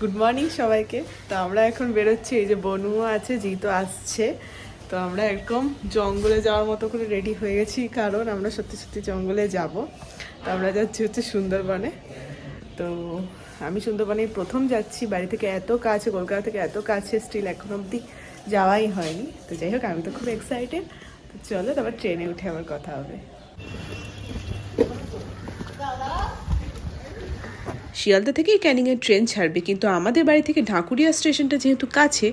Good morning সবাইকে। তো আমরা এখন বেরোচ্ছি, এই যে বনুও আছে, জিতো আসছে। তো আমরা একদম জঙ্গলে যাওয়ার মতো করে রেডি হয়ে গেছি, কারণ আমরা সত্যি সত্যি জঙ্গলে যাব। তো আমরা যাচ্ছি হচ্ছে সুন্দরবনে। তো আমি সুন্দরবনে প্রথম যাচ্ছি, বাড়ি থেকে এত কাছে, কলকাতা থেকে এত কাছে স্টিল এখন অবধি যাওয়াই হয়নি। তো যাই হোক, আমি তো খুব এক্সাইটেড তো চলো, তারপর ট্রেনে উঠে আবার কথা হবে। শিয়ালদা থেকেই ক্যানিংয়ের ট্রেন ছাড়বে, কিন্তু আমাদের বাড়ি থেকে ঢাকুরিয়া স্টেশনটা যেহেতু কাছে,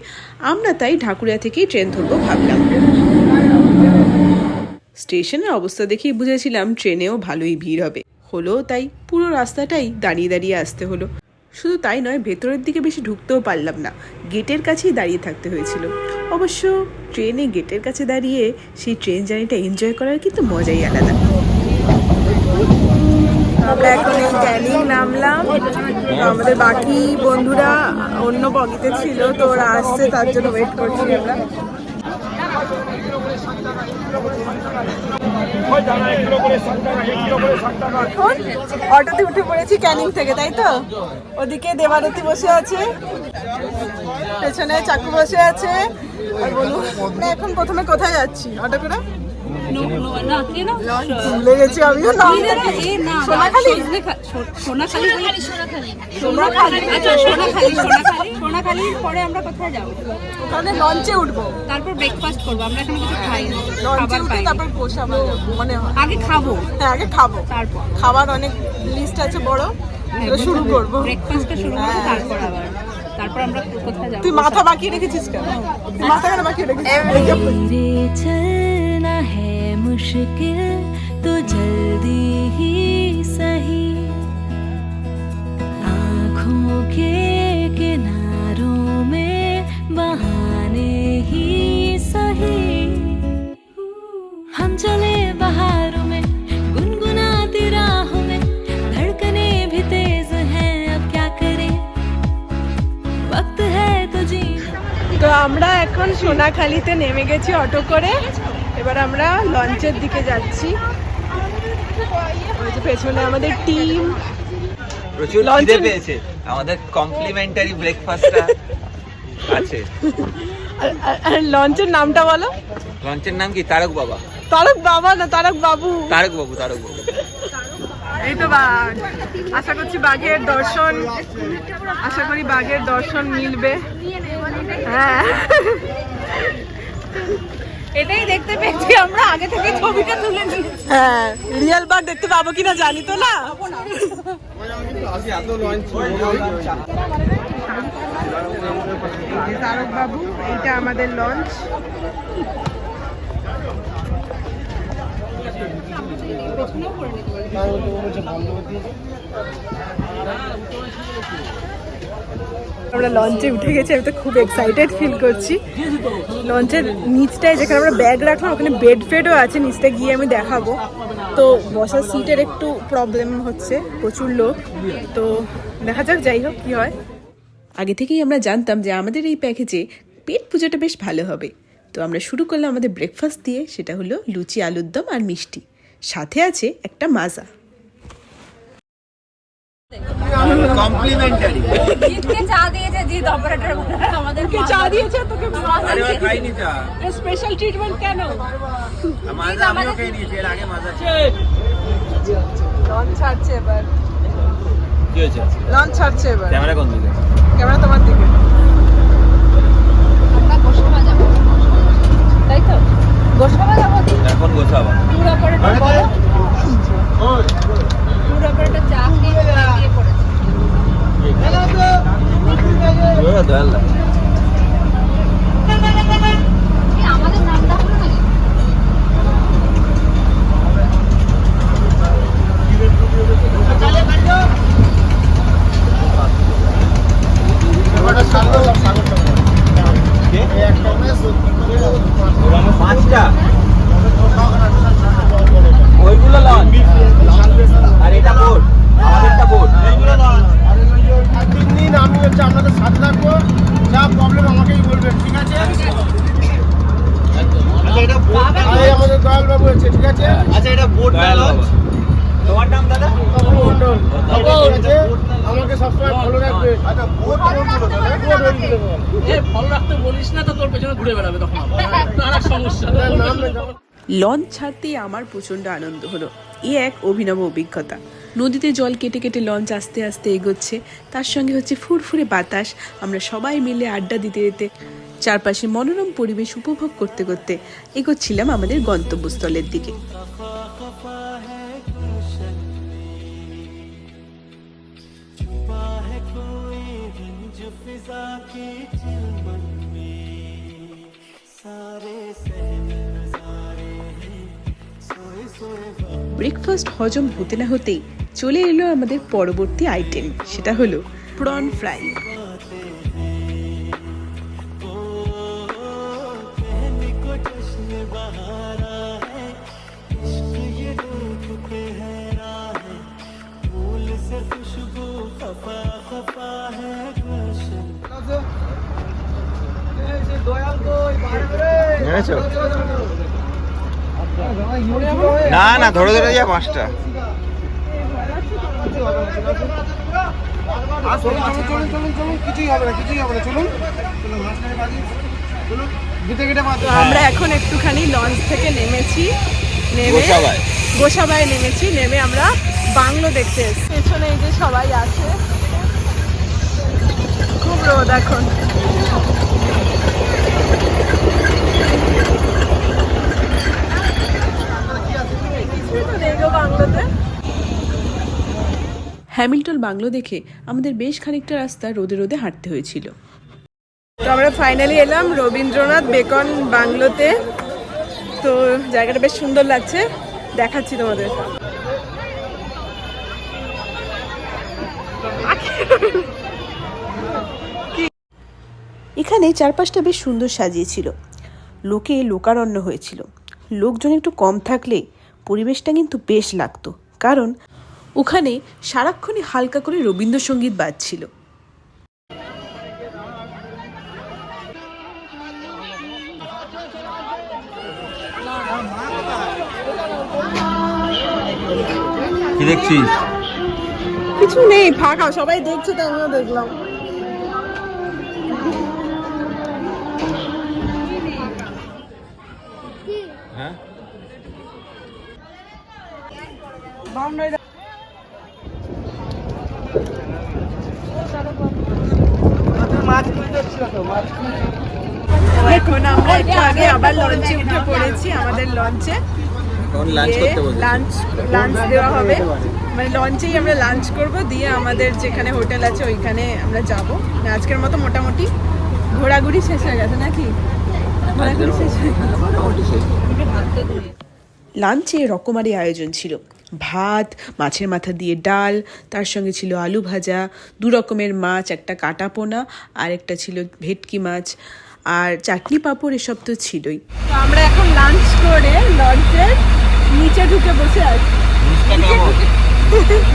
আমরা তাই ঢাকুরিয়া থেকেই ট্রেন ধরবো ভাবলাম। স্টেশনের অবস্থা দেখেই বুঝেছিলাম ট্রেনেও ভালোই ভিড় হবে। হলো তাই পুরো রাস্তাটাই দাঁড়িয়ে দাঁড়িয়ে আসতে হলো। শুধু তাই নয়, ভেতরের দিকে বেশি ঢুকতেও পারলাম না, গেটের কাছেই দাঁড়িয়ে থাকতে হয়েছিল। অবশ্য ট্রেনে গেটের কাছে দাঁড়িয়ে সেই ট্রেন জার্নিটা এনজয় করার কিন্তু মজাই আলাদা। আমরা এখন এই ক্যানিং নামলাম। আমাদের বাকি বন্ধুরা অন্য বগিতে ছিল, তো ওরা আসছে, তার জন্য ওয়েট করছি আমরা। অটোতে উঠে পড়েছি ক্যানিং থেকে, তাই তো? ওদিকে দেবারতী বসে আছে, পেছনে চাকু বসে আছে। আর বলুন এখন প্রথমে কোথায় যাচ্ছি? অটো করে? সোনাখালি? সোনাখালির আচ্ছা, পরে আমরা যাব? লঞ্চে উঠবো। তারপর ব্রেকফাস্ট করব আমরা খাবার তারপর মানে আগে খাব। হ্যাঁ, আগে খাব। তারপর। খাবার অনেক লিস্ট আছে বড় হ্যাঁ, শুরু করব। ব্রেকফাস্টটা শুরু তারপর আবার। তারপর আমরা কোথায় যাব? তুই মাথা বাকি রেখেছিস কেন? মাথা কেন বাকি রেখেছিস? मुश्किल तो जल्दी ही सही आँखों के किनारों में बहाने ही सही हम चले बहारों में गुनगुनाती राहों में धड़कने भी तेज हैं अब क्या करें वक्त है तो जी তো আমরা এখন সোনাখালিতে নেমে গেছি অটো করে এবার আমরা লঞ্চের দিকে যাচ্ছি। পেছনে আমাদের টিম। প্রচুর খিদে পেয়েছে। আমাদের কমপ্লিমেন্টারি ব্রেকফাস্টটা আছে। লঞ্চের নামটা বলো। লঞ্চের নাম কি? তারক বাবা। তারক বাবা না তারক বাবু। তারক বাবু তারক বাবু। এই তো বাঘ আশা করছি বাঘের দর্শন আশা করি বাঘের দর্শন মিলবে। হ্যাঁ। এটাই দেখতে পেয়েছি আমরা আগে থেকে ছবিটা তুলে নিই হ্যাঁ রিয়েল বাঘ দেখতে পাবো কিনা জানি তো না। তারক বাবু এইটা আমাদের লঞ্চ আমরা লঞ্চে উঠে গেছি, আমি তো খুব এক্সাইটেড ফিল করছি। লঞ্চের নিচটায় যেখানে আমরা ব্যাগ রাখলাম, ওখানে বেড ফেডও আছে, নিচটা গিয়ে আমি দেখাবো। তো বসার সিটের একটু প্রবলেম হচ্ছে, প্রচুর লোক। তো দেখা যাক, যাই হোক, কী হয়। আগে থেকেই আমরা জানতাম যে আমাদের এই প্যাকেজে পেট পুজোটা বেশ ভালো হবে। তো আমরা শুরু করলাম আমাদের ব্রেকফাস্ট দিয়ে, সেটা হলো লুচি আলুর দম আর মিষ্টি। সাথে আছে একটা মাজা। কমপ্লিমেন্টারি জিতকে চা দিয়েছে জিত অপারেটর আমাদের চা দিয়েছে তোকে আরে ওই খাইনি চা। স্পেশাল ট্রিটমেন্ট কেন? মাজা আমিও খেয়ে নিয়েছি এর আগে মাজা লঞ্চ ছাড়ছে এবার। কি হয়েছে? লঞ্চ ছাড়ছে এবার। ক্যামেরা কোন দিকে? ক্যামেরা তোমার দিকে। গোসাবা তাই তো? গোসাবা যাব এখন গোছাবা ট্যুর অপারেটর বলো ট্যুর অপারেটর চা খেয়ে দিয়ে পড়েছে দয়াল কি আমাদের নামটা হলো নাকি পাঁচটা ওইগুলো লঞ্চ আর এটা বোট আমাদেরটা বোট তিন দিন আমি হচ্ছে আপনাদের সাথে থাকব যা প্রবলেম আমাকেই বলবেন ঠিক আছে আচ্ছা, এটা আমাদের দয়াল বাবু আছে ঠিক আছে আচ্ছা এটা বোট লঞ্চ তোমার নাম দাদা মন্ডল ঠিক আছে আমাকে সবসময় ফলো রাখবে আচ্ছা বোট বলছিল তাহলে ফলো রাখতে বলিস না তো তোর পেছনে ঘুরে বেড়াবে তখন আবার। আর এক সমস্যা নাম নেই লঞ্চ ছাড়তেই আমার প্রচণ্ড আনন্দ হলো। এ এক অভিনব অভিজ্ঞতা। নদীতে জল কেটে কেটে লঞ্চ আস্তে আস্তে এগোচ্ছে। তার সঙ্গে হচ্ছে ফুরফুরে বাতাস। আমরা সবাই মিলে আড্ডা দিতে দিতে চারপাশে মনোরম পরিবেশ উপভোগ করতে করতে এগোচ্ছিলাম আমাদের গন্তব্যস্থলের দিকে। ব্রেকফাস্ট হজম হতে না হতেই চলে এলো আমাদের পরবর্তী আইটেম সেটা হলো প্রন ফ্রাই জেনেছো না না ধরে ধরে যা পাঁচটা আমরা এখন একটুখানি লঞ্চ থেকে নেমেছি নেমে গোসাবায়। গোসাবায় নেমেছি নেমে আমরা বাংলো দেখতে এসেছি। পেছনে এই যে সবাই আছে। খুব রোদ এখন। বাংলোতে। হ্যামিল্টন বাংলো দেখে আমাদের বেশ খানিকটা রাস্তা রোদে রোদে হাঁটতে হয়েছিল। তো আমরা ফাইনালি এলাম রবীন্দ্রনাথ বেকন বাংলোতে। তো জায়গাটা বেশ সুন্দর লাগছে। দেখাচ্ছি তোমাদের। এখানে চারপাশটা বেশ সুন্দর সাজিয়েছিল। লোকে লোকারণ্য হয়েছিল। লোকজন একটু কম থাকলে পরিবেশটা কিন্তু বেশ লাগতো কারণ ওখানে সারাক্ষণই হালকা করে রবীন্দ্রসঙ্গীত বাজছিল। কি দেখছিস? কিছু নেই ফাঁকা সবাই দেখছে তাই আমিও দেখলাম। এখন আমরা একটু আগে আবার লঞ্চে উঠে পড়েছি আমাদের লঞ্চে লাঞ্চ লাঞ্চ লাঞ্চ দেওয়া হবে। মানে লঞ্চেই আমরা লাঞ্চ করব দিয়ে আমাদের যেখানে হোটেল আছে ওইখানে আমরা যাব। আজকের মতো মোটামুটি ঘোরাঘুরি শেষ হয়ে গেছে নাকি? ঘোরাঘুরি শেষ হয়ে গেছে। লাঞ্চে রকমারি আয়োজন ছিল। ভাত মাছের মাথা দিয়ে ডাল তার সঙ্গে ছিল আলু ভাজা দু রকমের মাছ একটা কাটা পোনা আর একটা ছিল ভেটকি মাছ আর চাটনি পাঁপড় এসব তো ছিলই তো আমরা এখন লাঞ্চ করে লঞ্চের নিচে ঢুকে বসে আছি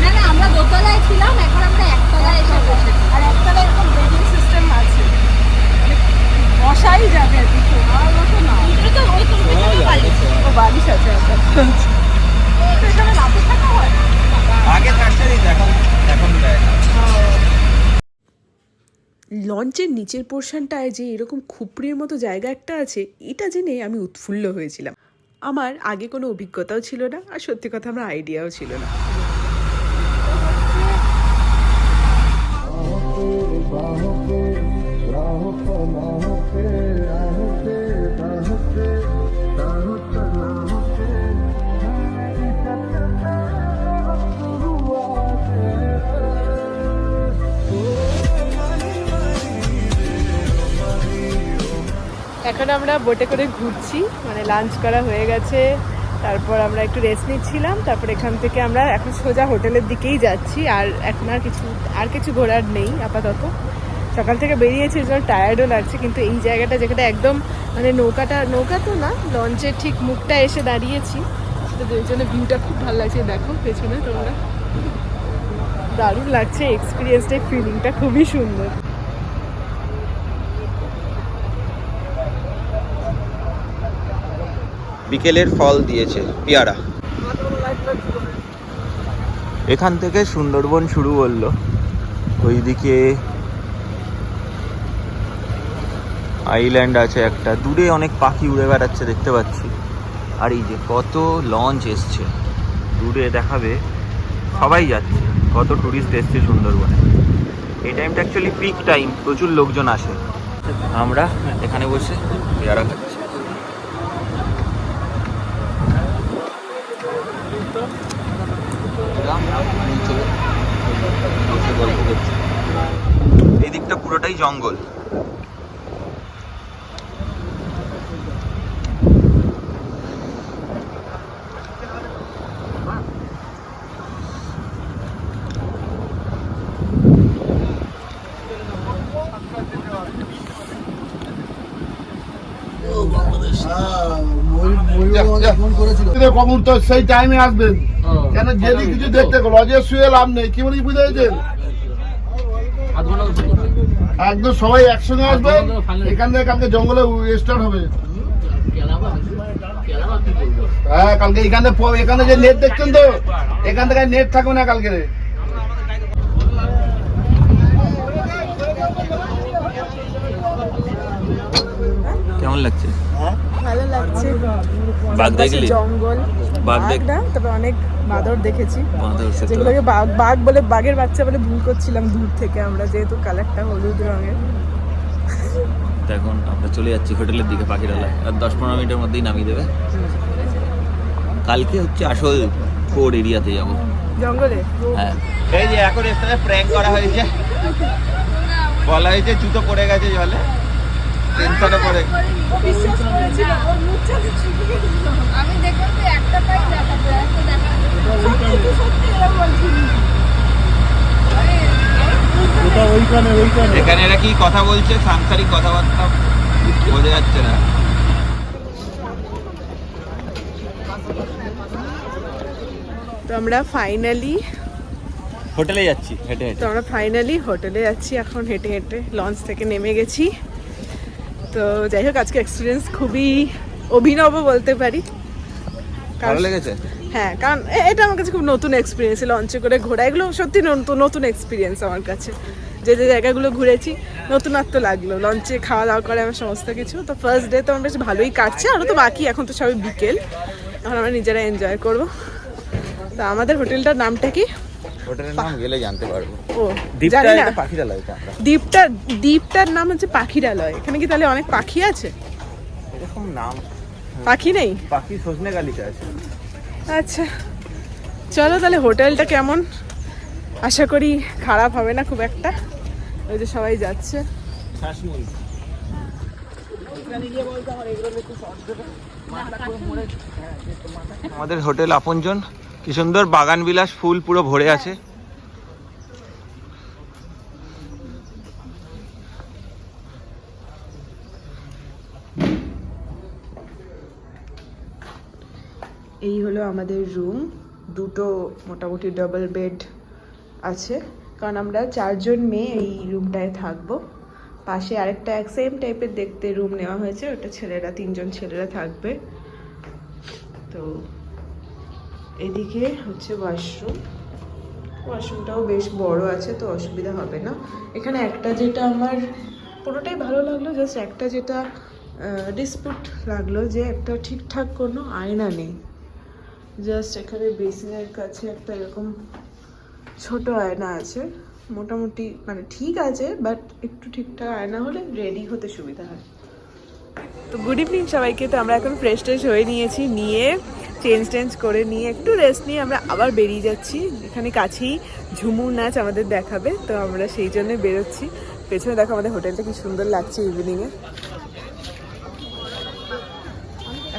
না না আমরা দোতলায় ছিলাম এখন আমরা একতলায় এসে বসেছি আর একতলায় এরকম বেডিং সিস্টেম আছে মানে বসাই যাবে আর কি শোয়ার মতো না ভিতরে তো ওই তোর ভিতরে ও বালিশ আছে আচ্ছা লঞ্চের নিচের পোর্শনটায় যে এরকম খুপড়ির মতো জায়গা একটা আছে এটা জেনে আমি উৎফুল্ল হয়েছিলাম আমার আগে কোনো অভিজ্ঞতাও ছিল না আর সত্যি কথা আমার আইডিয়াও ছিল না এখন আমরা বোটে করে ঘুরছি মানে লাঞ্চ করা হয়ে গেছে, তারপর আমরা একটু রেস্ট নিচ্ছিলাম, তারপর এখান থেকে আমরা এখন সোজা হোটেলের দিকেই যাচ্ছি, আর এখন আর কিছু আর কিছু ঘোরার নেই আপাতত। সকাল থেকে বেরিয়েছি জন্য টায়ার্ডও লাগছে, কিন্তু এই জায়গাটা যেখানে একদম মানে নৌকাটা, নৌকা তো না লঞ্চের ঠিক মুখটা এসে দাঁড়িয়েছি, সেটা জন্য ভিউটা খুব ভালো লাগছে, দেখো পেছনে তোমরা। দারুণ লাগছে এক্সপিরিয়েন্সটা ফিলিংটা খুবই সুন্দর। বিকেলের ফল দিয়েছে পেয়ারা। এখান থেকে সুন্দরবন শুরু করল ওইদিকে আইল্যান্ড আছে একটা। দূরে অনেক পাখি উড়ে বেড়াচ্ছে দেখতে পাচ্ছি। আর এই যে কত লঞ্চ এসছে। দূরে দেখাবে সবাই যাচ্ছে। কত টুরিস্ট এসছে সুন্দরবনে। এই টাইমটা অ্যাকচুয়ালি পিক টাইম প্রচুর লোকজন আসে। আমরা এখানে বসে পেয়ারা খাচ্ছি। নিচে বসে গল্প করছি। এই দিকটা পুরোটাই জঙ্গল। কখন তো সেই টাইমে আসবেন কেন যদি কিছু দেখতে লজে শুয়ে লাভ নেই কি বলি তো ছুটি। একদম সবাই একসঙ্গে আসবেন এখান থেকে কালকে জঙ্গলে স্টার্ট হবে। হ্যাঁ কালকে এখানে এখানে যে নেট দেখছেন তো এখান থেকে নেট থাকবে না কালকে। কেমন লাগছে? ভালো লাগছে? জঙ্গল। বাঘ না তবে অনেক বাঁদর দেখেছি। যেগুলোকে বাঘ বাঘ বলে বাঘের বাচ্চা বলে ভুল করছিলাম দূর থেকে আমরা যেহেতু কালারটা হলুদ রঙের। এখন আমরা চলে যাচ্ছি হোটেলের দিকে পাখিরালায় আর দশ পনেরো মিনিটের মধ্যেই নামিয়ে দেবে। কালকে হচ্ছে আসল ফোর এরিয়াতে যাব। জঙ্গলে? হ্যাঁ। এই যে এখন এখানে প্র্যাঙ্ক করা হয়েছে। বলা হয়েছে জুতো পড়ে গেছে জলে। টেনশনে পড়ে তো একটা পাই দেখাতে একটা দেখা এখানে এরা কি কথা বলছে? সাংসারিক কথাবার্তা বোঝা যাচ্ছে না। তো আমরা ফাইনালি হোটেলে যাচ্ছি হেঁটে তো আমরা ফাইনালি হোটেলে যাচ্ছি এখন হেঁটে হেঁটে। লঞ্চ থেকে নেমে গেছি। তো যাই হোক আজকে এক্সপিরিয়েন্স খুবই অভিনব বলতে পারি। ভালো লেগেছে? হ্যাঁ কারণ এটা আমার কাছে খুব নতুন এক্সপিরিয়েন্স লঞ্চে করে ঘোরা। এগুলো সত্যি নতুন নতুন এক্সপিরিয়েন্স আমার কাছে। যে যে জায়গাগুলো ঘুরেছি নতুনত্ব লাগল। লঞ্চে খাওয়া দাওয়া করে আমার সমস্ত কিছু। তো ফার্স্ট ডে তো আমার বেশ ভালোই কাটছে। আরও তো বাকি এখন তো সবাই বিকেল। এখন আমরা নিজেরা এনজয় করব। তা আমাদের হোটেলটার নামটা কি? হোটেলের নাম গেলে জানতে পারব। ও জানি না। পাখিরালয় দ্বীপটা দ্বীপটার নাম হচ্ছে পাখিরালয়। এখানে কি তাহলে অনেক পাখি আছে? এরকম নাম পাখি নেই? পাখি সজনে গালিতে আছে আচ্ছা চলো তাহলে হোটেলটা কেমন? আশা করি খারাপ হবে না খুব একটা। ওই যে সবাই যাচ্ছে। আমাদের হোটেল আপনজন। কি সুন্দর বাগান বিলাস ফুল পুরো ভরে আছে এই হলো আমাদের রুম দুটো মোটামুটি ডাবল বেড আছে। কারণ আমরা চারজন মেয়ে এই রুমটায় থাকব। পাশে আরেকটা এক সেম টাইপের দেখতে রুম নেওয়া হয়েছে, ওটা ছেলেরা, তিনজন ছেলেরা থাকবে। তো এদিকে হচ্ছে ওয়াশরুম ওয়াশরুমটাও বেশ বড় আছে, তো অসুবিধা হবে না। এখানে একটা যেটা আমার পুরোটাই ভালো লাগল জাস্ট একটা যেটা ডিসপুট লাগল যে একটা ঠিকঠাক কোনো আয়না নেই। জাস্ট এখানে বেসিনের কাছে একটা এরকম ছোট আয়না আছে। মোটামুটি মানে ঠিক আছে বাট একটু ঠিকঠাক আয়না হলে রেডি হতে সুবিধা হয়। তো গুড ইভিনিং সবাইকে। তো আমরা এখন ফ্রেশ ট্রেশ হয়ে নিয়েছি, নিয়ে চেঞ্জ টেঞ্জ করে নিয়ে একটু রেস্ট নিয়ে আমরা আবার বেরিয়ে যাচ্ছি। এখানে কাছেই ঝুমুর নাচ আমাদের দেখাবে, তো আমরা সেই জন্য বেরোচ্ছি। পেছনে দেখো আমাদের হোটেলটা কি সুন্দর লাগছে ইভিনিংয়ে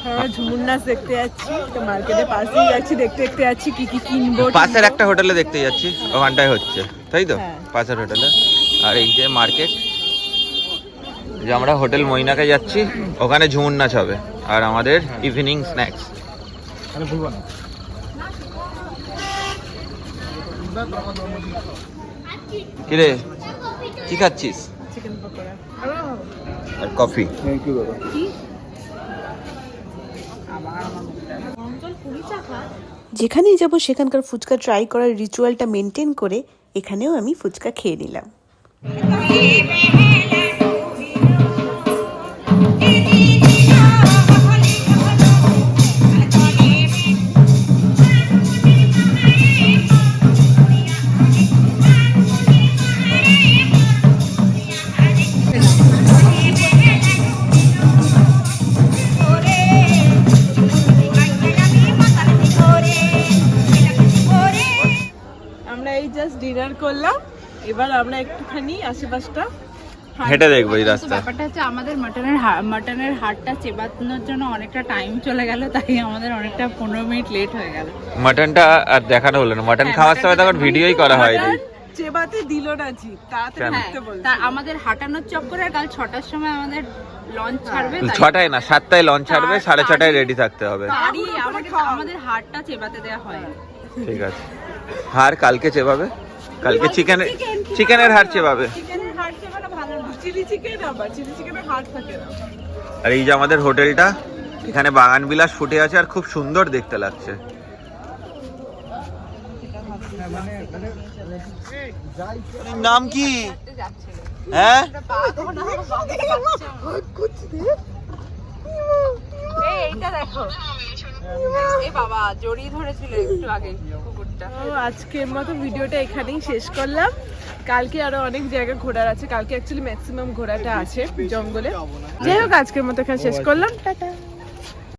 আমরা ঝুমুর নাচ দেখতে যাচ্ছি। তো মার্কেটে পাশেই যাচ্ছি দেখতে দেখতে যাচ্ছি কি কি কিনবো পাশের একটা হোটেলে দেখতে যাচ্ছি ওখানটায় হচ্ছে তাই তো? হ্যাঁ। পাশের হোটেলে। আর এই যে মার্কেট যে আমরা হোটেল মইনাকে যাচ্ছি ওখানে ঝুমুর নাচ হবে। আর আমাদের ইভিনিং স্ন্যাক্স কিরে কি খাচ্ছিস? চিকেন পকোড়া। আর কফি অঞ্চল কুড়ি যেখানেই যাব সেখানকার ফুচকা ট্রাই করার রিচুয়ালটা মেনটেন করে এখানেও আমি ফুচকা খেয়ে নিলাম। একটুখানি আশেপাশটা হেঁটে দেখব এই রাস্তা ব্যাপারটা হচ্ছে আমাদের মাটনের মাটনের হাড়টা চেবানোর জন্য অনেকটা টাইম চলে গেল তাই আমাদের অনেকটা পনেরো মিনিট লেট হয়ে গেল। মাটনটা আর দেখানো হলো না। মাটন হ্যাঁ, খাওয়ার সময় তখন ভিডিওই করা হয়নি চেবাতে দিল না জিপ তাড়াতাড়ি? হ্যাঁ আমাদের হাঁটানোর চক্করে কাল ছটার সময় আমাদের লঞ্চ ছাড়বে ছটায় না সাতটায় লঞ্চ ছাড়বে সাড়ে ছটায় রেডি থাকতে হবে। আমাদের আমাদের হাড়টা চেবাতে দেওয়া হয়। ঠিক আছে। হার কালকে চেবাবে? কালকে চিকেনের চিকেনের চেবাবে। হাড় থাকে আর এই যে আমাদের হোটেলটা এখানে বাগান বিলাস ফুটে আছে আর খুব সুন্দর দেখতে লাগছে। নাম কি? হ্যাঁ? এইটা দেখো। এই বাবা জড়িয়ে ধরেছিল একটু আগে। কুকুরটা তো আজকের মতো ভিডিওটা এখানেই শেষ করলাম। কালকে আরও অনেক জায়গা ঘোরার আছে। কালকে অ্যাকচুয়ালি ম্যাক্সিমাম ঘোরাটা আছে জঙ্গলে। যাই হোক আজকের মতো এখানে শেষ করলাম। টাটা।